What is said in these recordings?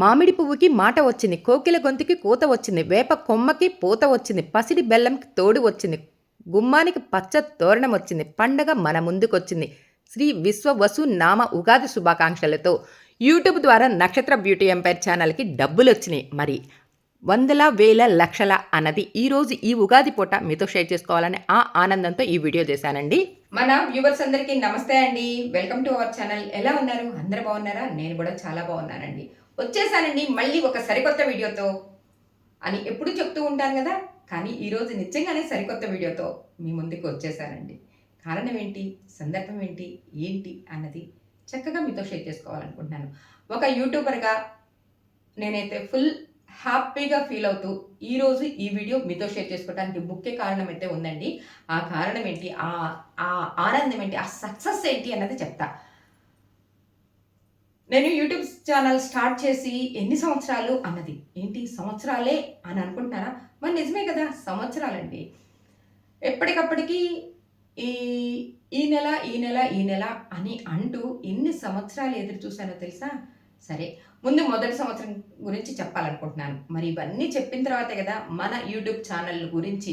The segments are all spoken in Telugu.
మామిడి పువ్వుకి మాట వచ్చింది కోకిల గొంతుకి కూత వచ్చింది వేప కొమ్మకి పూత వచ్చింది పసిడి బెల్లంకి తోడు వచ్చింది గుమ్మానికి పచ్చ తోరణం వచ్చింది పండగ మన ముందుకొచ్చింది. శ్రీ విశ్వ వసు నామ ఉగాది శుభాకాంక్షలతో యూట్యూబ్ ద్వారా నక్షత్ర బ్యూటీ ఎంపైర్ ఛానల్కి డబ్బులు వచ్చినాయి మరి వందల వేల లక్షల అన్నది ఈరోజు ఈ ఉగాది పూట మీతో షేర్ చేసుకోవాలని ఆ ఆనందంతో ఈ వీడియో చేశానండి. మన వ్యూవర్స్ అందరికీ నమస్తే అండి. Welcome to our channel. ఎలా ఉన్నారు? అందరు బాగున్నారా? నేను కూడా చాలా బాగున్నానండి. వచ్చేసానండి మళ్ళీ ఒక సరికొత్త వీడియోతో. అని ఎప్పుడు చెప్తూ ఉంటాను కదా కానీ ఈరోజు నిజంగానే సరికొత్త వీడియోతో మీ ముందుకు వచ్చేసానండి. కారణం ఏంటి సందర్భం ఏంటి ఏంటి అన్నది చక్కగా మీతో షేర్ చేసుకోవాలనుకుంటున్నాను. ఒక యూట్యూబర్గా నేనైతే ఫుల్ హ్యాపీగా ఫీల్ అవుతూ ఈరోజు ఈ వీడియో మీతో షేర్ చేసుకోవడానికి ముఖ్య కారణం అయితే ఉందండి. ఆ కారణం ఏంటి ఆ ఆ ఆనందం ఏంటి ఆ సక్సెస్ ఏంటి అన్నది చెప్తా. నేను యూట్యూబ్ ఛానల్ స్టార్ట్ చేసి ఎన్ని సంవత్సరాలు అన్నది. ఏంటి సంవత్సరాలే అని అనుకుంటున్నారా? మరి నిజమే కదా సంవత్సరాలండి. ఎప్పటికప్పటికి ఈ ఈ నెల ఈ నెల ఈ నెల అని అంటూ ఎన్ని సంవత్సరాలు ఎదురు చూశానో తెలుసా? సరే ముందు మొదటి సంవత్సరం గురించి చెప్పాలనుకుంటున్నాను. మరి ఇవన్నీ చెప్పిన తర్వాతే కదా మన యూట్యూబ్ ఛానల్ గురించి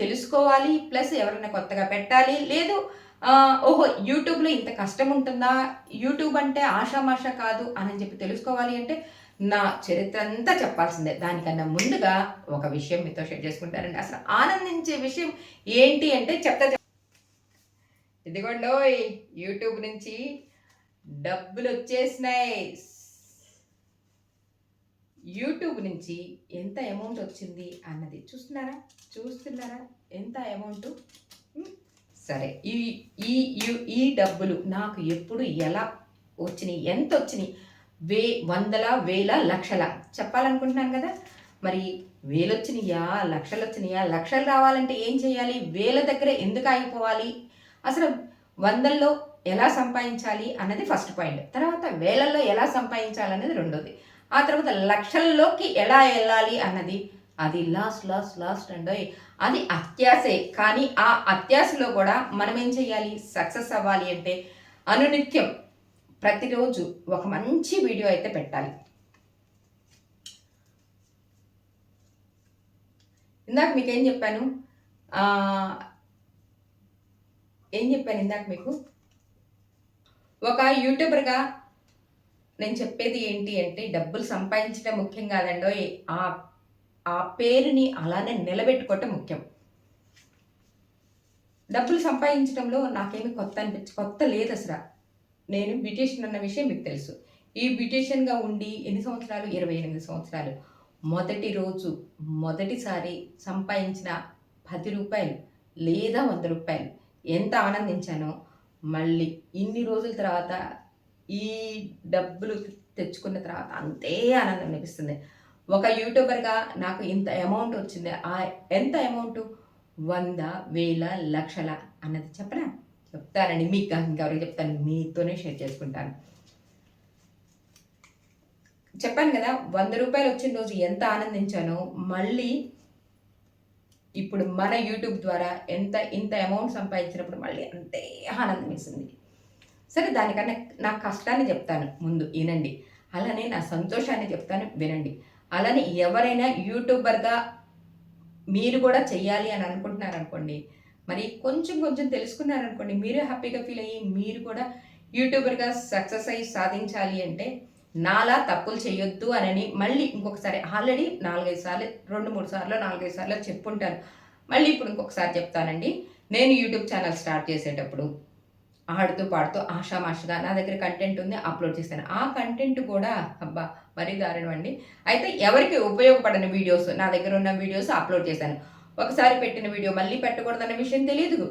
తెలుసుకోవాలి ప్లస్ ఎవరైనా కొత్తగా పెట్టాలి లేదు ఓహో యూట్యూబ్లో ఇంత కష్టం ఉంటుందా? యూట్యూబ్ అంటే ఆషామాష కాదు అని చెప్పి తెలుసుకోవాలి అంటే నా చరిత్ర అంతా చెప్పాల్సిందే. దానికన్నా ముందుగా ఒక విషయం మీతో షేర్ చేసుకుంటారండి అసలు ఆనందించే విషయం ఏంటి అంటే చెప్తా ఇదిగోండో యూట్యూబ్ నుంచి డబ్బులు వచ్చేసినాయి. యూట్యూబ్ నుంచి ఎంత అమౌంట్ వచ్చింది అన్నది చూస్తున్నారా? చూస్తున్నారా? ఎంత అమౌంట్? సరే ఈ ఈ ఈ డబ్బులు నాకు ఎప్పుడు ఎలా వచ్చినాయి ఎంత వచ్చినాయి? వే వందల వేల లక్షల. చెప్పాలనుకుంటున్నాను కదా? మరి వేలు వచ్చినాయా లక్షలు వచ్చినాయా లక్షలు రావాలంటే ఏం చేయాలి? వేల దగ్గర ఎందుకు ఆగిపోవాలి? అసలు వందల్లో ఎలా సంపాదించాలి అన్నది ఫస్ట్ పాయింట్. తర్వాత వేలల్లో ఎలా సంపాదించాలి అనేది రెండోది. ఆ తర్వాత లక్షల్లోకి ఎలా వెళ్ళాలి అన్నది. అది లాస్ట్ లాస్ట్ లాస్ట్ అండ్. అది అత్యాసే. కానీ ఆ అత్యాసలో కూడా మనం ఏం చేయాలి? సక్సెస్ అవ్వాలి అంటే అనునిత్యం ప్రతిరోజు ఒక మంచి వీడియో అయితే పెట్టాలి. ఇందాక మీకు ఏం చెప్పాను? ఆ, ఏం చెప్పాను ఇందాక మీకు? ఒక యూట్యూబర్గా నేను చెప్పేది ఏంటి అంటే డబ్బులు సంపాదించడం ముఖ్యం కాదండో ఆ ఆ పేరుని అలానే నిలబెట్టుకోవటం ముఖ్యం. డబ్బులు సంపాదించడంలో నాకేమి కొత్త అనిపించి కొత్త లేదు అసలు. నేను బ్యూటీషియన్ అన్న విషయం మీకు తెలుసు. ఈ బ్యూటీషియన్గా ఉండి ఎన్ని సంవత్సరాలు? ఇరవై ఎనిమిది సంవత్సరాలు. మొదటి రోజు మొదటిసారి సంపాదించిన పది రూపాయలు లేదా వంద రూపాయలు ఎంత ఆనందించానో మళ్ళీ ఇన్ని రోజుల తర్వాత ఈ డబ్బులు తెచ్చుకున్న తర్వాత అంతే ఆనందం అనిపిస్తుంది. ఒక యూట్యూబర్గా నాకు ఇంత అమౌంట్ వచ్చింది. ఆ ఎంత అమౌంట్ వంద వేల లక్షల అన్నది చెప్పనా? చెప్తానండి. మీకు కాదు ఇంకెవరికి చెప్తాను. మీతోనే షేర్ చేసుకుంటాను. చెప్పాను కదా వంద రూపాయలు వచ్చిన రోజు ఎంత ఆనందించానో మళ్ళీ ఇప్పుడు మన యూట్యూబ్ ద్వారా ఎంత ఇంత అమౌంట్ సంపాదించినప్పుడు మళ్ళీ అంతే ఆనందం వేసింది. సరే దానికన్నా నా కష్టాన్ని చెప్తాను. ముందు వినండి. అలానే నా సంతోషాన్ని చెప్తాను. వినండి. అలానే ఎవరైనా యూట్యూబర్గా మీరు కూడా చెయ్యాలి అని అనుకుంటున్నారనుకోండి మరి కొంచెం కొంచెం తెలుసుకున్నారనుకోండి మీరే హ్యాపీగా ఫీల్ అయ్యి మీరు కూడా యూట్యూబర్గా సక్సెస్ అయ్యి సాధించాలి అంటే నాలా తప్పులు చేయొద్దు అనని మళ్ళీ ఇంకొకసారి ఆల్రెడీ నాలుగైదు సార్లు రెండు మూడు సార్లు నాలుగైదు సార్లు చెప్పుంటాను మళ్ళీ ఇప్పుడు ఇంకొకసారి చెప్తానండి. నేను యూట్యూబ్ ఛానల్ స్టార్ట్ చేసేటప్పుడు ఆడుతూ పాడుతూ ఆషామాషగా నా దగ్గర కంటెంట్ ఉంది అప్లోడ్ చేశాను ఆ కంటెంట్ కూడా అబ్బా మరీ దారుణం అండి. అయితే ఎవరికి ఉపయోగపడని వీడియోస్ నా దగ్గర ఉన్న వీడియోస్ అప్లోడ్ చేశాను. ఒకసారి పెట్టిన వీడియో మళ్ళీ పెట్టకూడదన్న విషయం తెలియదు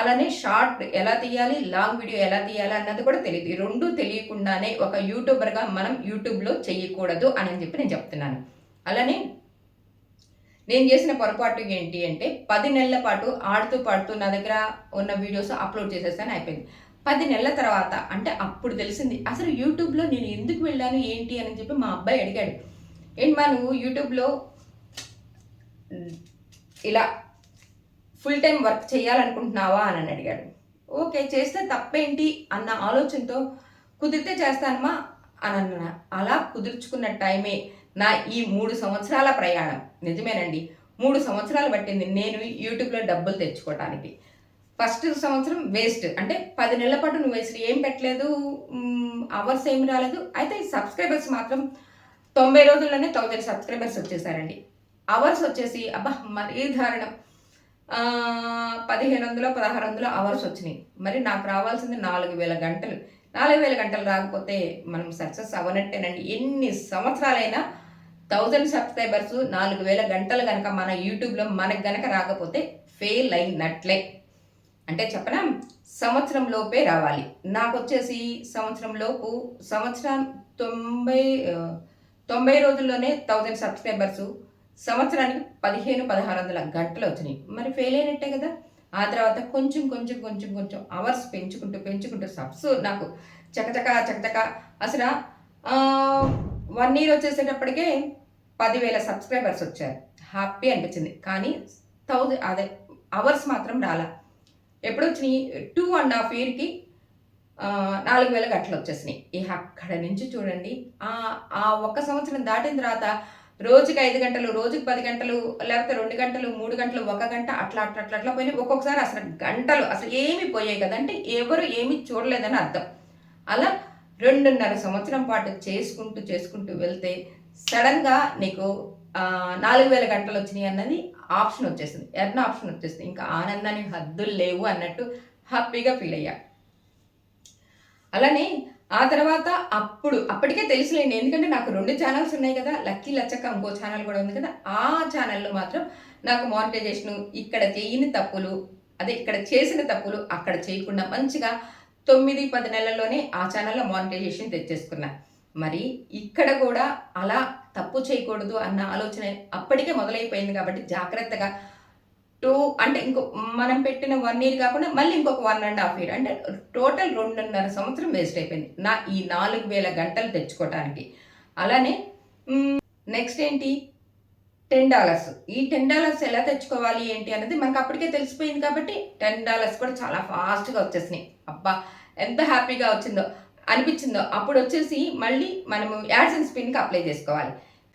అలానే షార్ట్ ఎలా తీయాలి లాంగ్ వీడియో ఎలా తీయాలి అన్నది కూడా తెలియదు ఈ రెండు తెలియకుండానే ఒక యూట్యూబర్గా మనం యూట్యూబ్లో చేయకూడదు అని చెప్పి నేను చెప్తున్నాను. అలానే నేను చేసిన పొరపాటు ఏంటి అంటే పది నెలల పాటు ఆడుతూ పాడుతూ నా దగ్గర ఉన్న వీడియోస్ అప్లోడ్ చేసేసాను అయిపోయింది. పది నెలల తర్వాత అంటే అప్పుడు తెలిసింది అసలు యూట్యూబ్లో నేను ఎందుకు వెళ్ళాను? ఏంటి? అని చెప్పి మా అబ్బాయి అడిగాడు. ఏంటి మా నువ్వు యూట్యూబ్లో ఇలా ఫుల్ టైం వర్క్ చేయాలనుకుంటున్నావా? అని అడిగాడు. ఓకే చేస్తే తప్పేంటి? అన్న ఆలోచనతో కుదిరితే చేస్తానమ్మా అని అన్న. అలా కుదుర్చుకున్న టైమే నా ఈ మూడు సంవత్సరాల ప్రయాణం. నిజమేనండి మూడు సంవత్సరాలు పట్టింది నేను యూట్యూబ్లో డబ్బులు తెచ్చుకోవడానికి ఫస్ట్ సంవత్సరం వేస్ట్. అంటే పది నెలల పాటు నువ్వు వేస్ట్. ఏం పెట్టలేదు? అవర్స్ ఏం రాలేదు. అయితే సబ్స్క్రైబర్స్ మాత్రం తొంభై రోజుల్లోనే థౌజండ్ సబ్స్క్రైబర్స్ వచ్చేసారండి. అవర్స్ వచ్చేసి అబ్బా మరీ దారుణం. పదిహేను వందల పదహారు వందల అవర్స్ వచ్చినాయి. మరి నాకు రావాల్సింది నాలుగు వేల గంటలు. నాలుగు వేల గంటలు రాకపోతే మనం సక్సెస్ అవ్వనట్టేనండి. ఎన్ని సంవత్సరాలైనా థౌజండ్ సబ్స్క్రైబర్స్ నాలుగు వేల గంటలు కనుక మన యూట్యూబ్లో మనకు గనక రాకపోతే ఫెయిల్ అయినట్లే. అంటే చెప్పనా? సంవత్సరం లోపే రావాలి. నాకు వచ్చేసి సంవత్సరం లోపు సంవత్సరం తొంభై తొంభై రోజుల్లోనే థౌజండ్ సబ్స్క్రైబర్స్. సంవత్సరానికి పదిహేను పదహారు వందల గంటలు వచ్చినాయి. మరి ఫెయిల్ అయినట్టే కదా? ఆ తర్వాత కొంచెం కొంచెం కొంచెం కొంచెం అవర్స్ పెంచుకుంటూ పెంచుకుంటూ సబ్స్ నాకు చకచక చకచక అసలు వన్ ఇయర్ వచ్చేసేటప్పటికే పదివేల సబ్స్క్రైబర్స్ వచ్చారు. హ్యాపీ అనిపించింది. కానీ థౌజండ్ అదే అవర్స్ మాత్రం రాలా. ఎప్పుడు వచ్చినాయి టూ అండ్ హాఫ్ ఇయర్కి నాలుగు వేల గట్లు వచ్చేసినాయి. ఇక అక్కడ నుంచి చూడండి. ఆ ఆ ఒక్క సంవత్సరం దాటిన తర్వాత రోజుకి ఐదు గంటలు రోజుకి పది గంటలు లేకపోతే రెండు గంటలు మూడు గంటలు ఒక గంట అట్లా అట్లా అట్లా అట్లా పోయినాయి. ఒక్కొక్కసారి అసలు గంటలు అసలు ఏమి పోయాయి కదా అంటే ఎవరు ఏమి చూడలేదని అర్థం. అలా రెండున్నర సంవత్సరం పాటు చేసుకుంటూ చేసుకుంటూ వెళ్తే సడన్గా నీకు నాలుగు వేల గంటలు వచ్చినాయి అన్నది ఆప్షన్ వచ్చేసింది. ఎర్న ఆప్షన్ వచ్చేసింది. ఇంకా ఆనందానికి హద్దులు లేవు అన్నట్టు హ్యాపీగా ఫీల్ అయ్యా. అలానే ఆ తర్వాత అప్పుడు అప్పటికే తెలుసులేండి. ఎందుకంటే నాకు రెండు ఛానల్స్ ఉన్నాయి కదా. లక్కీ లచ్చక్క ఇంకో ఛానల్ కూడా ఉంది కదా. ఆ ఛానల్లో మాత్రం నాకు మానిటైజేషన్ ఇక్కడ చేయని తప్పులు అదే ఇక్కడ చేసిన తప్పులు అక్కడ చేయకుండా మంచిగా తొమ్మిది పది నెలల్లోనే ఆ ఛానల్లో మానిటైజేషన్ తెచ్చేసుకున్నా. మరి ఇక్కడ కూడా అలా తప్పు చేయకూడదు అన్న ఆలోచన అప్పటికే మొదలైపోయింది కాబట్టి జాగ్రత్తగా టూ అంటే ఇంకో మనం పెట్టిన వన్ ఇయర్ కాకుండా మళ్ళీ ఇంకొక వన్ అండ్ హాఫ్ ఇయర్ అంటే టోటల్ రెండున్నర సంవత్సరం వేస్ట్ అయిపోయింది. నా ఈ నాలుగు వేల గంటలు తెచ్చుకోవటానికి అలానే నెక్స్ట్ ఏంటి? టెన్ డాలర్స్ ఈ టెన్ డాలర్స్ ఎలా తెచ్చుకోవాలి ఏంటి అనేది మనకు అప్పటికే తెలిసిపోయింది కాబట్టి టెన్ డాలర్స్ కూడా చాలా ఫాస్ట్గా వచ్చేసినాయి. అబ్బా ఎంత హ్యాపీగా వచ్చిందో. అనిపించిందో అప్పుడు వచ్చేసి మళ్ళీ మనము యాడ్స్ అండ్ స్పిన్కి అప్లై చేసుకోవాలి.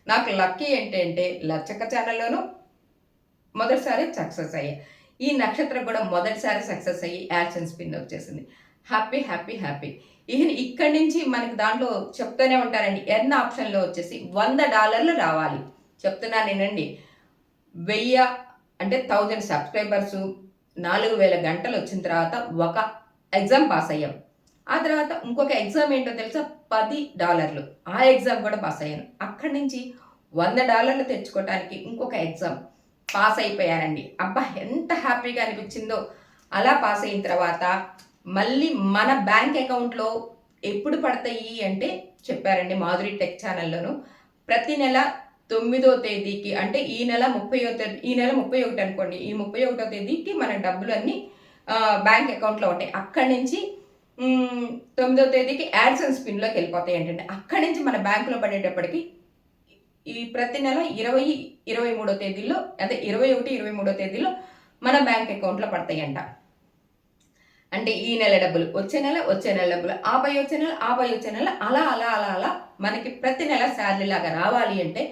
నాకు లక్కీ ఏంటంటే లచ్చక్క ఛానల్లోనూ మొదటిసారి సక్సెస్ అయ్యా. ఈ నక్షత్రం కూడా మొదటిసారి సక్సెస్ అయ్యి యాడ్స్ అండ్ స్పిన్ వచ్చేసింది. Happy happy happy. ఇక ఇక్కడి నుంచి మనకి దాంట్లో చెప్తూనే ఉంటారండి. ఎన్న ఆప్షన్లో వచ్చేసి వంద డాలర్లు రావాలి. చెప్తున్నాను నేనండి. వెయ్యి అంటే థౌజండ్ సబ్స్క్రైబర్సు నాలుగు వేల గంటలు వచ్చిన తర్వాత ఒక ఎగ్జామ్ పాస్ అయ్యాం. ఆ తర్వాత ఇంకొక ఎగ్జామ్ ఏంటో తెలుసా? పది డాలర్లు. ఆ ఎగ్జామ్ కూడా పాస్ అయ్యాను. అక్కడి నుంచి వంద డాలర్లు తెచ్చుకోవటానికి ఇంకొక ఎగ్జామ్ పాస్ అయిపోయానండి. అబ్బా ఎంత హ్యాపీగా అనిపించిందో. అలా పాస్ అయిన తర్వాత మళ్ళీ మన బ్యాంక్ అకౌంట్లో ఎప్పుడు పడతాయి అంటే చెప్పారండి మాధురి టెక్ ఛానల్లోను. ప్రతి నెల తొమ్మిదో తేదీకి అంటే ఈ నెల ముప్పై తేదీ ఈ నెల ముప్పై ఒకటి అనుకోండి. ఈ ముప్పై ఒకటో తేదీకి మన డబ్బులు అన్నీ బ్యాంక్ అకౌంట్లో ఉంటాయి. అక్కడి నుంచి తొమ్మిదో తేదీకి యాడ్స్ అండ్ స్పిన్లోకి వెళ్ళిపోతాయి ఏంటంటే అక్కడి నుంచి మన బ్యాంకులో పడేటప్పటికి ఈ ప్రతి నెల ఇరవై ఇరవై మూడో తేదీలో అదే ఇరవై ఒకటి ఇరవై మూడో తేదీలో మన బ్యాంక్ అకౌంట్లో పడతాయంట. అంటే ఈ నెల డబ్బులు వచ్చే నెల వచ్చే నెల డబ్బులు ఆపై వచ్చే నెల ఆపై వచ్చే నెల అలా అలా అలా అలా మనకి ప్రతి నెల శాలరీ లాగా రావాలి అంటే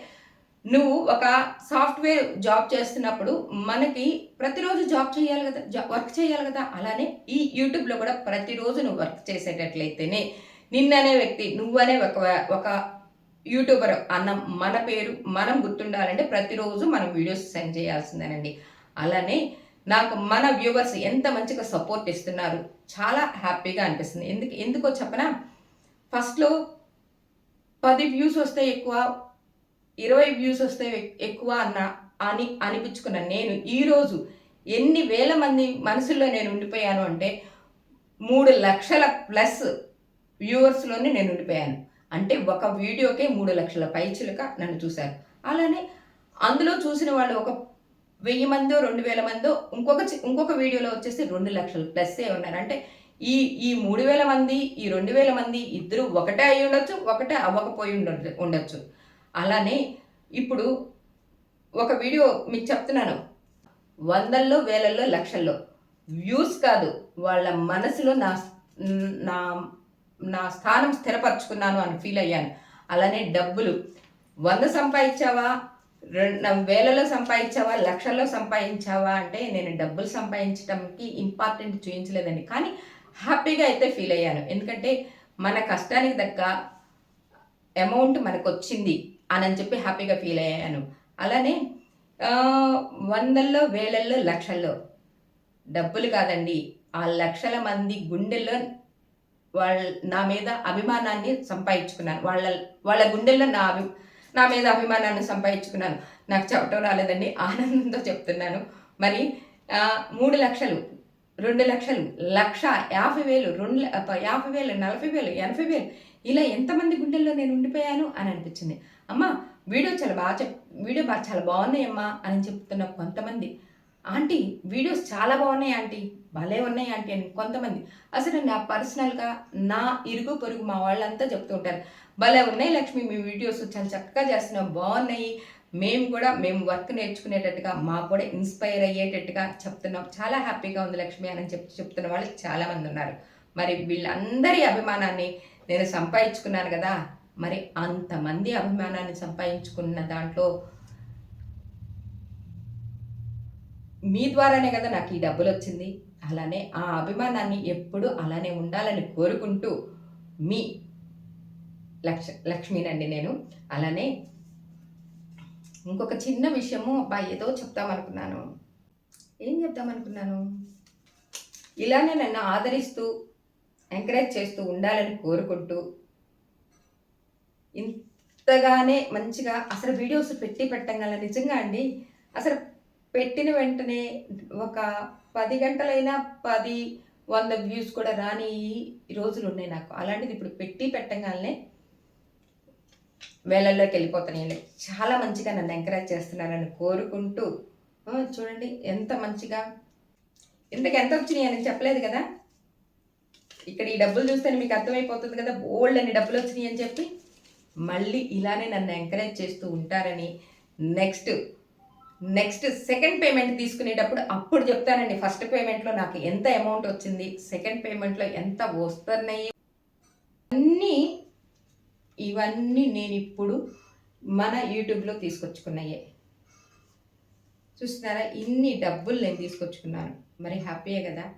నువ్వు ఒక సాఫ్ట్వేర్ జాబ్ చేస్తున్నప్పుడు మనకి ప్రతిరోజు జాబ్ చేయాలి కదా జా వర్క్ చేయాలి కదా. అలానే ఈ యూట్యూబ్లో కూడా ప్రతిరోజు నువ్వు వర్క్ చేసేటట్లయితేనే నిన్ననే వ్యక్తి నువ్వనే ఒక ఒక యూట్యూబర్ అన్న మన పేరు మనం గుర్తుండాలంటే ప్రతిరోజు మనం వీడియోస్ సెండ్ చేయాల్సిందేనండి. అలానే నాకు మన వ్యూవర్స్ ఎంత మంచిగా సపోర్ట్ ఇస్తున్నారు చాలా హ్యాపీగా అనిపిస్తుంది. ఎందుకు ఎందుకో చెప్పనా? ఫస్ట్లో పది వ్యూస్ వస్తే ఎక్కువ ఇరవై వ్యూస్ వస్తే ఎక్కువ అన్న అని అనిపించుకున్న నేను ఈరోజు ఎన్ని వేల మంది మనసుల్లో నేను ఉండిపోయాను అంటే మూడు లక్షల ప్లస్ వ్యూవర్స్లోనే నేను ఉండిపోయాను. అంటే ఒక వీడియోకే మూడు లక్షల పైచులుక నన్ను చూశారు. అలానే అందులో చూసిన వాళ్ళు ఒక వెయ్యి మందో రెండు వేల మందో ఇంకొక ఇంకొక వీడియోలో వచ్చేసి రెండు లక్షలు ప్లస్సే ఉన్నారు. అంటే ఈ ఈ మూడు వేల మంది ఈ రెండు వేల మంది ఇద్దరు ఒకటే అయి ఉండొచ్చు ఒకటే అవ్వకపోయి ఉండొచ్చు ఉండొచ్చు. అలానే ఇప్పుడు ఒక వీడియో మీకు చెప్తున్నాను. వందల్లో వేలల్లో లక్షల్లో. వ్యూస్ కాదు వాళ్ళ మనసులో నా నా నా స్థానం స్థిరపరచుకున్నాను అని ఫీల్ అయ్యాను. అలానే డబ్బులు. వంద సంపాదించావా? రెండు వేలలో సంపాదించావా? లక్షల్లో సంపాదించావా? అంటే నేను డబ్బులు సంపాదించడంకి ఇంపార్టెంట్ చూపించలేదండి కానీ హ్యాపీగా అయితే ఫీల్ అయ్యాను. ఎందుకంటే మన కష్టానికి తగ్గ అమౌంట్ మనకు వచ్చింది అని చెప్పి హ్యాపీగా ఫీల్ అయ్యాను. అలానే వందల్లో వేలల్లో లక్షల్లో డబ్బులు కాదండి. ఆ లక్షల మంది గుండెల్లో వాళ్ళ నా మీద అభిమానాన్ని సంపాదించుకున్నాను. వాళ్ళ వాళ్ళ గుండెల్లో నా అభి నా మీద అభిమానాన్ని సంపాదించుకున్నాను. నాకు చెప్పటం రాలేదండి. ఆనందంతో చెప్తున్నాను. మరి మూడు లక్షలు రెండు లక్షలు లక్ష యాభై వేలు రెండు యాభై వేలు నలభై వేలు ఎనభై వేలు ఇలా ఎంతమంది గుండెల్లో నేను ఉండిపోయాను అని అనిపించింది. అమ్మ వీడియో చాలా బాగా చెప్ వీడియో బాగా చాలా బాగున్నాయమ్మా అని చెప్తున్న కొంతమంది. ఆంటీ వీడియోస్ చాలా బాగున్నాయి ఆంటీ భలే ఉన్నాయి ఆంటీ అని కొంతమంది. అసలు నా పర్సనల్గా నా ఇరుగు పొరుగు మా వాళ్ళంతా చెప్తూ ఉంటారు. భలే ఉన్నాయి లక్ష్మి మీ వీడియోస్ చాలా చక్కగా చేస్తున్నావు బాగున్నాయి మేము కూడా మేము వర్క్ నేర్చుకునేటట్టుగా మాకు కూడా ఇన్స్పైర్ అయ్యేటట్టుగా చెప్తున్నాం. చాలా హ్యాపీగా ఉంది లక్ష్మి అని చెప్పి చెప్తున్న వాళ్ళు చాలామంది ఉన్నారు. మరి వీళ్ళందరి అభిమానాన్ని నేను సంపాదించుకున్నాను కదా మరి అంతమంది అభిమానాన్ని సంపాదించుకున్న దాంట్లో మీ ద్వారానే కదా నాకు ఈ డబ్బులు వచ్చింది. అలానే ఆ అభిమానాన్ని ఎప్పుడు అలానే ఉండాలని కోరుకుంటూ మీ లక్ష లక్ష్మీనండి నేను. అలానే ఇంకొక చిన్న విషయము అబ్బా ఏదో చెప్తామనుకున్నాను ఏం చెప్తామనుకున్నాను ఇలానే నన్ను ఆదరిస్తూ ఎంకరేజ్ చేస్తూ ఉండాలని కోరుకుంటూ ఇంతగానే మంచిగా అసలు వీడియోస్ పెట్టి పెట్టగల నిజంగా అండి అసలు పెట్టిన వెంటనే ఒక పది గంటలైనా పది వంద వ్యూస్ కూడా రాని రోజులు ఉన్నాయి నాకు. అలాంటిది ఇప్పుడు పెట్టి పెట్టగానే వేళల్లోకి వెళ్ళిపోతున్నాయండి చాలా మంచిగా నన్ను ఎంకరేజ్ చేస్తున్నారని కోరుకుంటూ చూడండి ఎంత మంచిగా. ఇంతకు ఎంత వచ్చినాయి అని చెప్పలేదు కదా. ఇక్కడ ఈ డబ్బులు చూస్తేనే మీకు అర్థమైపోతుంది కదా బోల్డ్ అని డబ్బులు వచ్చినాయి అని చెప్పి. మళ్ళీ ఇలానే నన్ను ఎంకరేజ్ చేస్తూ ఉంటారని నెక్స్ట్ నెక్స్ట్ సెకండ్ పేమెంట్ తీసుకునేటప్పుడు అప్పుడు చెప్తానండి. ఫస్ట్ పేమెంట్లో నాకు ఎంత అమౌంట్ వచ్చింది సెకండ్ పేమెంట్లో ఎంత వస్తున్నాయి. అన్నీ ఇవన్నీ నేను ఇప్పుడు మన యూట్యూబ్లో తీసుకొచ్చుకున్నాయే. చూస్తున్నారా? ఇన్ని డబ్బులు నేను తీసుకొచ్చుకున్నాను. మరి హ్యాపీయే కదా?